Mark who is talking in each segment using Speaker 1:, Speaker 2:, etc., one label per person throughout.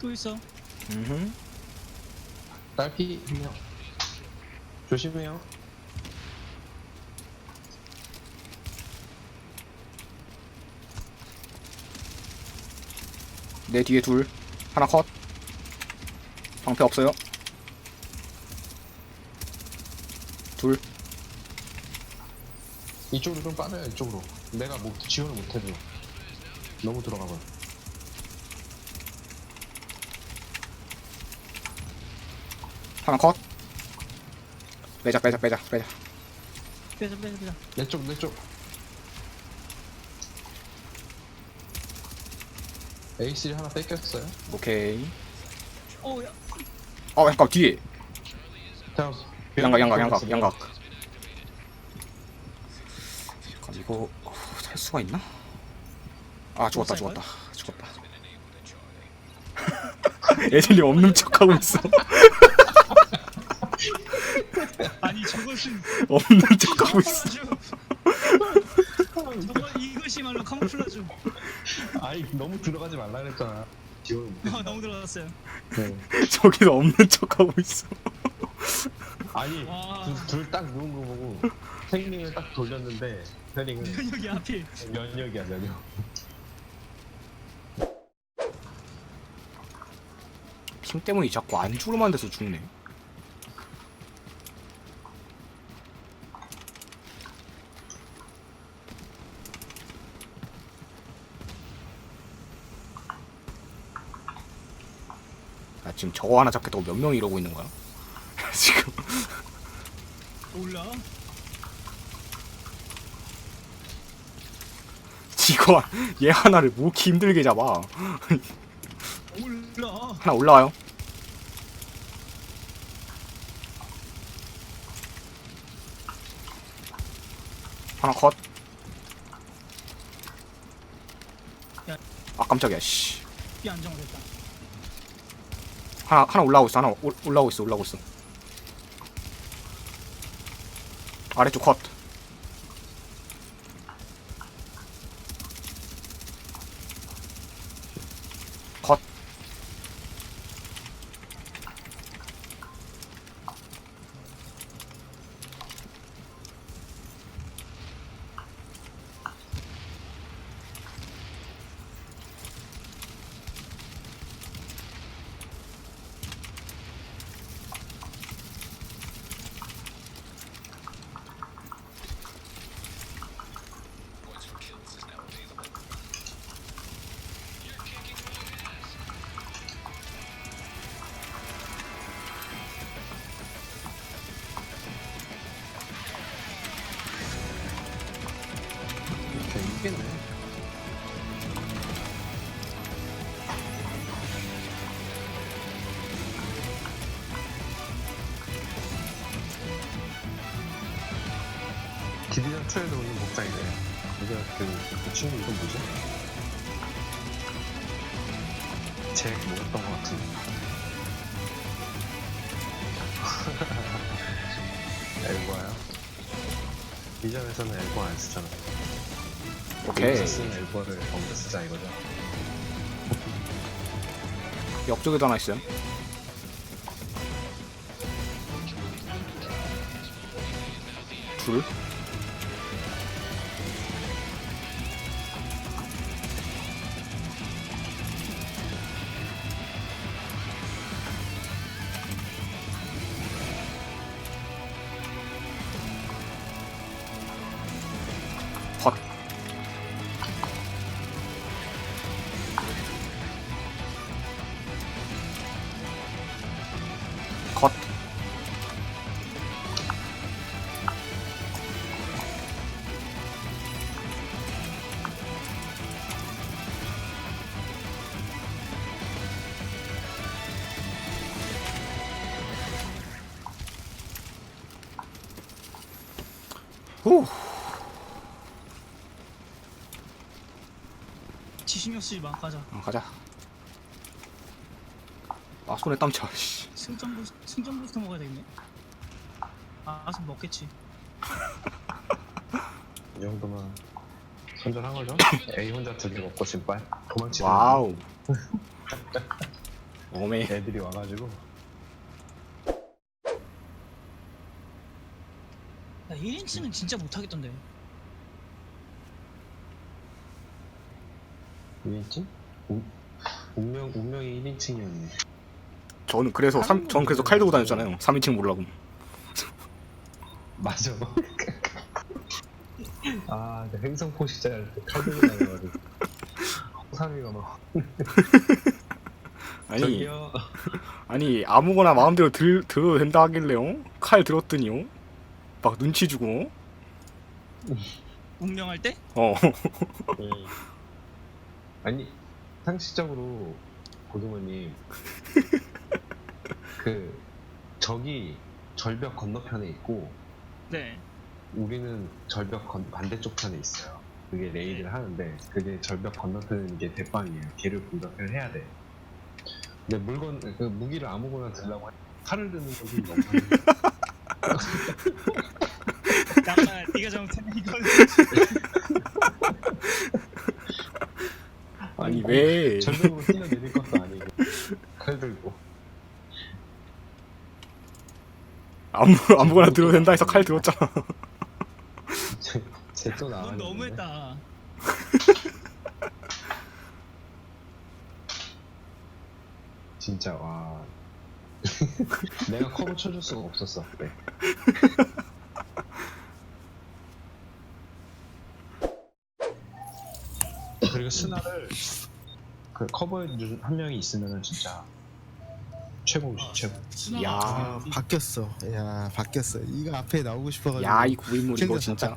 Speaker 1: 또 있어.
Speaker 2: 음.
Speaker 3: 딸피 한 명 조심해요.
Speaker 2: 내 뒤에 둘. 하나 컷. 방패 없어요. 둘.
Speaker 3: 이쪽으로 좀 빠져요. 이쪽으로. 내가 뭐 지원을 못해도 너무 들어가봐.
Speaker 2: 하나 컷. 빼자 빼자 빼자 빼자.
Speaker 1: 빼자 빼자 빼자.
Speaker 3: 내 쪽, 내 쪽. A3 하나 뺏겼어요.
Speaker 2: 오케이.
Speaker 1: 오 야.
Speaker 2: 어 잠깐 뒤에.
Speaker 3: 태워서.
Speaker 2: 양각 양각 양각 양각. 잠깐 이거 어, 살 수가 있나? 아 죽었다
Speaker 1: 못
Speaker 2: 죽었다 죽었다. 애들이 없는 척하고 있어.
Speaker 1: 아니 저것은
Speaker 2: 없는 척하고 있어.
Speaker 1: 저거 이것이말로 카모플라주.
Speaker 3: 아이, 너무 들어가지 말라 그랬잖아. 못해.
Speaker 1: 아, 너무 들어갔어요.
Speaker 3: 네.
Speaker 2: 저기서 없는 척하고 있어.
Speaker 3: 아니,
Speaker 1: 와.
Speaker 3: 둘 딱 누운 거 보고 생링을 딱 돌렸는데 세링은
Speaker 1: 여기 앞에.
Speaker 3: 면역이야, 면역.
Speaker 2: 팀 때문에 자꾸 안주로 만 돼서 죽네. 지금 저거 하나 잡겠다고 몇 명이 이러고 있는 거야? 지금
Speaker 1: 올라.
Speaker 2: 이거 얘 하나를 모기 힘들게 잡아.
Speaker 1: 올라.
Speaker 2: 하나 올라와요. 하나 컷.
Speaker 1: 야.
Speaker 2: 아 깜짝이야 씨.
Speaker 1: 비 안정됐다.
Speaker 2: 하나 하나 올라오고 있어. 하나 올, 올라오고 있어. 올라오고 있어. 아래쪽 컷. 컷.
Speaker 3: 2에도 있는 목장이네. 이거 그, 그 친구 이건 뭐지? 잭 뭐였던 것 같은데. 엘보아요? 비전에서는 엘보아 안 쓰잖아.
Speaker 2: 오케이.
Speaker 3: 여기서 쓰는 엘보를 먼저 쓰자 이거죠.
Speaker 2: 옆쪽에도 하나 있어요. 둘. 후.
Speaker 1: 지 신경 쓰지 마. 가자.
Speaker 2: 어, 가자. 아 손에 땀 차. 씨.
Speaker 1: 승전 부스 승전 부스터 먹어야 되겠네. 알아서 먹겠지.
Speaker 3: 이 정도면 선전한 거죠? A 혼자 두 개 먹고 지금 빨 도망치는
Speaker 2: 와우. 어메.
Speaker 3: 애들이 와가지고
Speaker 1: 1인칭은 진짜 못하겠던데.
Speaker 3: 일인칭? 운명 운명이 1인칭이었네.
Speaker 2: 저는 그래서 삼, 저는 그래서 칼 들고 다녔잖아요. 3인칭 모르라고.
Speaker 3: 맞아. 아, 근데 행성 포식자 할때 칼 들고 다녀가지고 호삼이가 막
Speaker 2: 아니
Speaker 3: 저기요.
Speaker 2: 아니 아무거나 마음대로 들 들어도 된다 하길래요. 칼 들었더니요. 막 눈치 주고.
Speaker 1: 운명할 때?
Speaker 2: 어.
Speaker 3: 예. 아니 상식적으로 고등어님 그 적이 절벽 건너편에 있고
Speaker 1: 네.
Speaker 3: 우리는 절벽 건, 반대쪽 편에 있어요. 그게 레이드를 하는데 그게 절벽 건너편은 게 대빵이에요. 걔를 공격을 해야 돼. 근데 물건 그 무기를 아무거나 들라고 하- 칼을 드는 것이 너무
Speaker 1: 네가 잘못했네 이거.
Speaker 2: 아니 왜?
Speaker 3: 절벽으로 뛰어 내릴 것도 아니고 칼 들고
Speaker 2: 아무 아무거나 들어도 된다 해서 칼 들었잖아.
Speaker 3: 제또 나와.
Speaker 1: 넌 너무했다.
Speaker 3: 진짜 와. 내가 커버 쳐줄 수가 없었어. 네. 그리고 스나를 그 커버해 준한 명이 있으면은 진짜 최고지 최고.
Speaker 2: 야.
Speaker 4: 아, 바뀌었어. 야, 바뀌었어. 이거 앞에 나오고 싶어가지고.
Speaker 2: 야이 구인물 이거 진짜.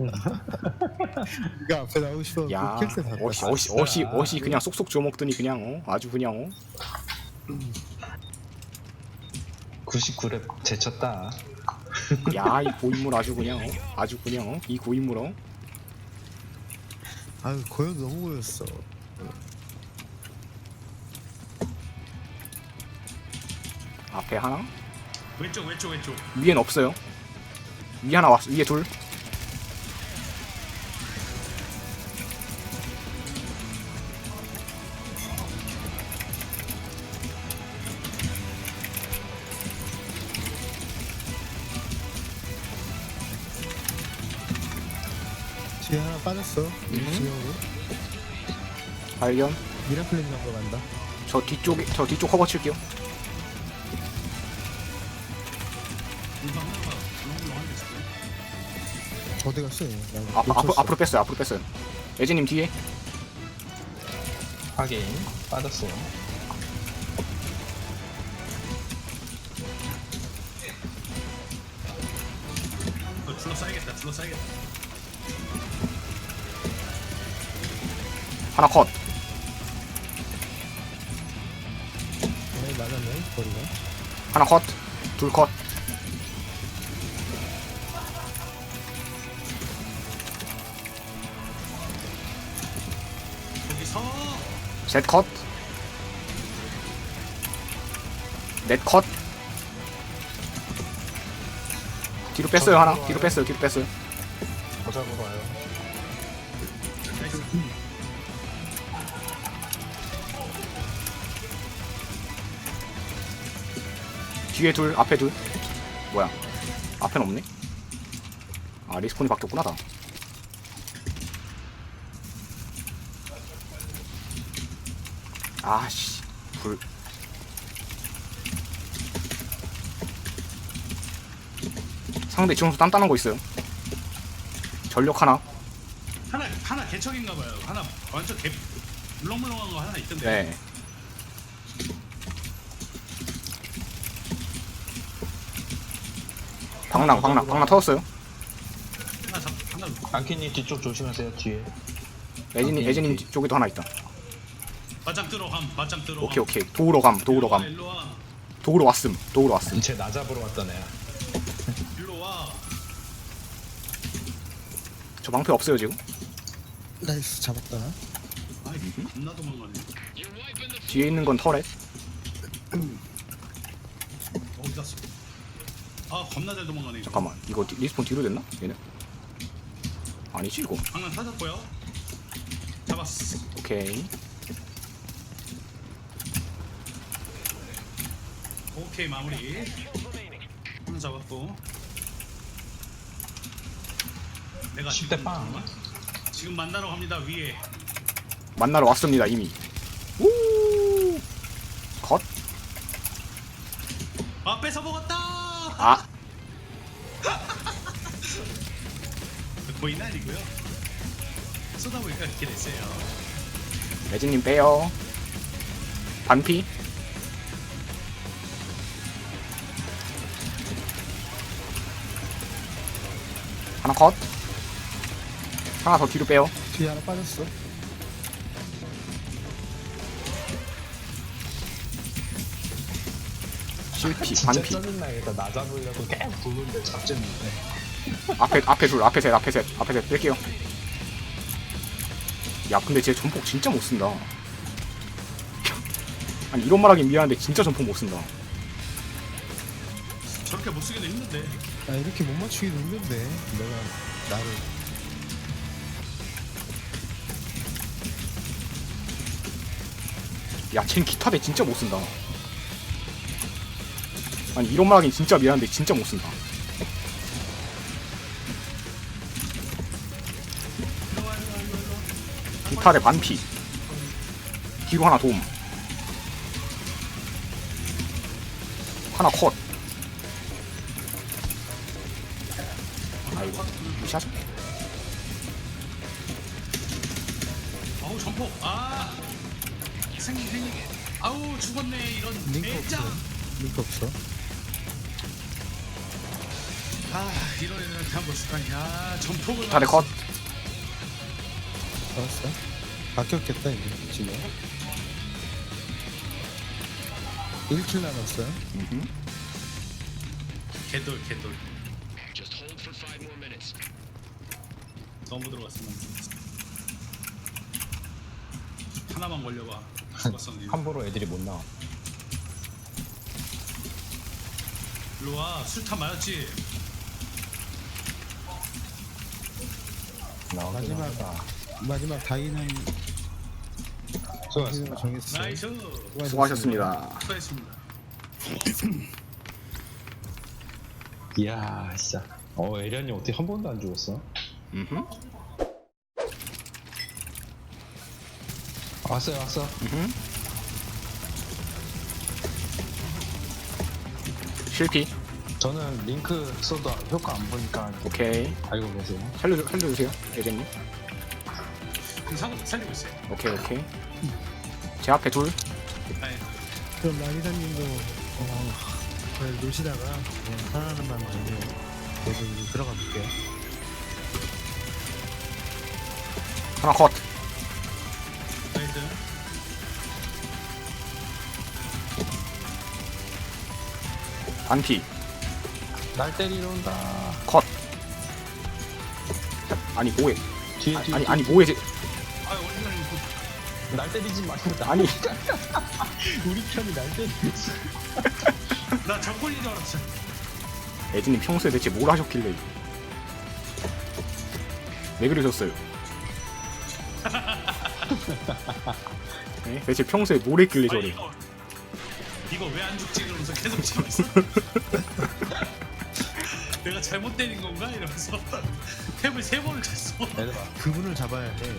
Speaker 4: 이거 앞에 나오고 싶어가지고
Speaker 2: 야. 어시 어시 어시 어시 그냥 쏙쏙 주워 먹더니 그냥 어 아주 그냥 어.
Speaker 3: 99렙 제쳤다.
Speaker 2: 야 이 고인물 아주 그냥 어. 아주 그냥 어. 이 고인물 어.
Speaker 4: 아유, 고연 너무 고였어.
Speaker 2: 앞에 하나
Speaker 5: 왼쪽 왼쪽 왼쪽
Speaker 2: 위엔 없어요. 위 하나 왔어 위에 둘.
Speaker 4: 뒤에 하나 빠졌어. 진영으로.
Speaker 2: 발견.
Speaker 4: 미라클린 정도 간다.
Speaker 2: 저 뒤쪽에 저 뒤쪽 커버 칠게요.
Speaker 4: 어디 갔어? 얘? 나
Speaker 2: 앞, 앞으로
Speaker 4: 놓쳤어.
Speaker 2: 앞으로 뺐어요. 앞으로 뺐어요. 예진님 뒤에.
Speaker 3: 하긴 빠졌어.
Speaker 5: 이거 둘러싸야겠다 둘러싸야겠다
Speaker 2: 하나 컷.
Speaker 4: 네, 맞았네. 거리가.
Speaker 2: 하나 컷. 둘 컷. 셋 컷. 넷 컷. 뒤로 뺐어요 하나. 뒤로 뺐어요. 뒤로 뺐어요.
Speaker 3: 보자보러 와요.
Speaker 2: 뒤에 둘, 앞에 둘. 뭐야? 앞엔 없네? 아, 리스폰이 바뀌었구나, 다. 아씨, 불. 상대 지원수 단단한 거 있어요. 전력 하나.
Speaker 5: 하나 하나 개척인가 봐요 하나 완전 개 물렁물렁한 거 하나 있던데
Speaker 2: 네. 방랑, 방랑, 방랑 터졌어요.
Speaker 5: 하나 잡 하나
Speaker 3: 안키님 뒤쪽 조심하세요 뒤에.
Speaker 2: 예진님, 예진님 쪽에도 하나 있다.
Speaker 5: 바짝 들어감 바짝 들어감
Speaker 2: 오케이, 오케이. 도우러 감, 도우러 감.
Speaker 5: 일로 와
Speaker 2: 도우러 왔음, 도우러 왔음.
Speaker 3: 쟤 나 잡으러 왔던 애야.
Speaker 5: 일로 와
Speaker 2: 저 방패 없어요, 지금?
Speaker 4: 나이스, 잡았다.
Speaker 5: 아이 겁나 도망가네
Speaker 2: 뒤에 있는 건 터렛.
Speaker 5: 어디 갔어 아 겁나 잘 도망가네 이거.
Speaker 2: 잠깐만 이거 디- 리스폰 뒤로 됐나? 얘는? 아니지 이거.
Speaker 5: 방금 터졌고요. 잡았어.
Speaker 2: 오케이.
Speaker 5: 오케이 마무리. 하나 잡았고. 내가
Speaker 3: 10대 빵.
Speaker 5: 지금 만나러 갑니다 위에.
Speaker 2: 만나러 왔습니다 이미. 우
Speaker 5: 보이는 아니고요. 쏟아보니까 이렇게 됐어요.
Speaker 2: 매진님 빼요. 반피. 하나 컷. 하나 더 뒤로 빼요.
Speaker 4: 뒤에 하나 빠졌어.
Speaker 2: 실피
Speaker 3: 진짜
Speaker 2: 반피.
Speaker 3: 짜증나겠다. 나 잡으려고. 계속 도는데 잡지 못해.
Speaker 2: 앞에 앞에 둘 앞에 셋 앞에 셋 앞에 셋. 뺄게요. 야 근데 쟤 전폭 진짜 못 쓴다. 아니 이런 말 하긴 미안한데 진짜 전폭 못 쓴다.
Speaker 5: 저렇게 못 쓰기도 힘든데.
Speaker 4: 아 이렇게 못 맞추기도 힘든데. 내가 나를.
Speaker 2: 야쟨 기타 대 진짜 못 쓴다. 아니 이런 말 하긴 진짜 미안한데 진짜 못 쓴다 기타대 반피. 뒤로 하나 도움. 하나 컷. 아이고 무시하죠
Speaker 5: 아우 점포. 아 생긴 생긴 아우 죽었네 이런
Speaker 4: 링크 없어. 링크 없어.
Speaker 5: 아 이런 애들한테 한번 습관이. 아 점포를
Speaker 2: 기타대 컷.
Speaker 4: 알았어. 바뀌었겠다 이제 지금. 1킬 남았어요.
Speaker 5: 개돌 개돌 너무 들어갔으면 하나만 걸려봐
Speaker 3: 함부로 애들이 못 나와.
Speaker 5: 일로와 술탄 맞았지
Speaker 3: 나오긴
Speaker 4: 마지막.
Speaker 3: 하다.
Speaker 4: 마지막 다이는
Speaker 3: 수고하셨습니다.
Speaker 4: 정했어.
Speaker 5: 나이스
Speaker 2: 수고하셨습니다
Speaker 5: 수고했습니다
Speaker 3: 이야, 진짜. 어, 에리안이 어떻게 한 번도 안 죽었어?
Speaker 2: 음흠.
Speaker 3: 왔어요, 왔어.
Speaker 2: 음흠. 실피
Speaker 3: 저는 링크 써도 효과 안 보니까
Speaker 2: 오케이
Speaker 3: 알고 계세요.
Speaker 2: 살려 살려주세요 예전님
Speaker 5: 지금 상, 살리고 있어요.
Speaker 2: 오케이 오케이. 제 앞에 둘.
Speaker 5: 아니,
Speaker 4: 그럼 라니사님도 어, 잘 노시다가 그냥 편안한 마음 가지고 계속 들어가 볼게요.
Speaker 2: 하나 컷.
Speaker 5: 나이스.
Speaker 2: 반피.
Speaker 3: 날 때리러 온다.
Speaker 2: 컷. 아니 뭐해?
Speaker 3: 뒤에,
Speaker 2: 아,
Speaker 3: 뒤에.
Speaker 2: 아니 아니 뭐해
Speaker 5: 오리지널
Speaker 3: 날 때리지 말고. 나,
Speaker 2: 아니
Speaker 3: 우리 편이 날 있어.
Speaker 5: 나 적군인 줄 알았어
Speaker 2: 에드님 평소에 대체 뭘 하셨길래 왜 그러셨어요? 네? 대체 평소에 뭘 했길래
Speaker 5: 아니,
Speaker 2: 저래
Speaker 5: 이거 이거 왜 안 죽지 이러면서 계속 치고 있어 내가 잘못 때린 건가 이러면서 탭을 세 번을 쳤어
Speaker 3: 얘들아,
Speaker 4: 그분을 잡아야 돼.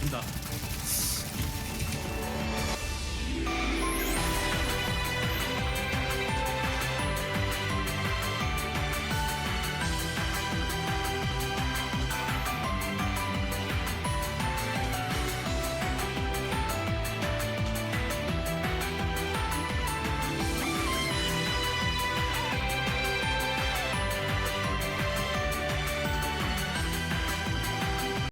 Speaker 5: 된다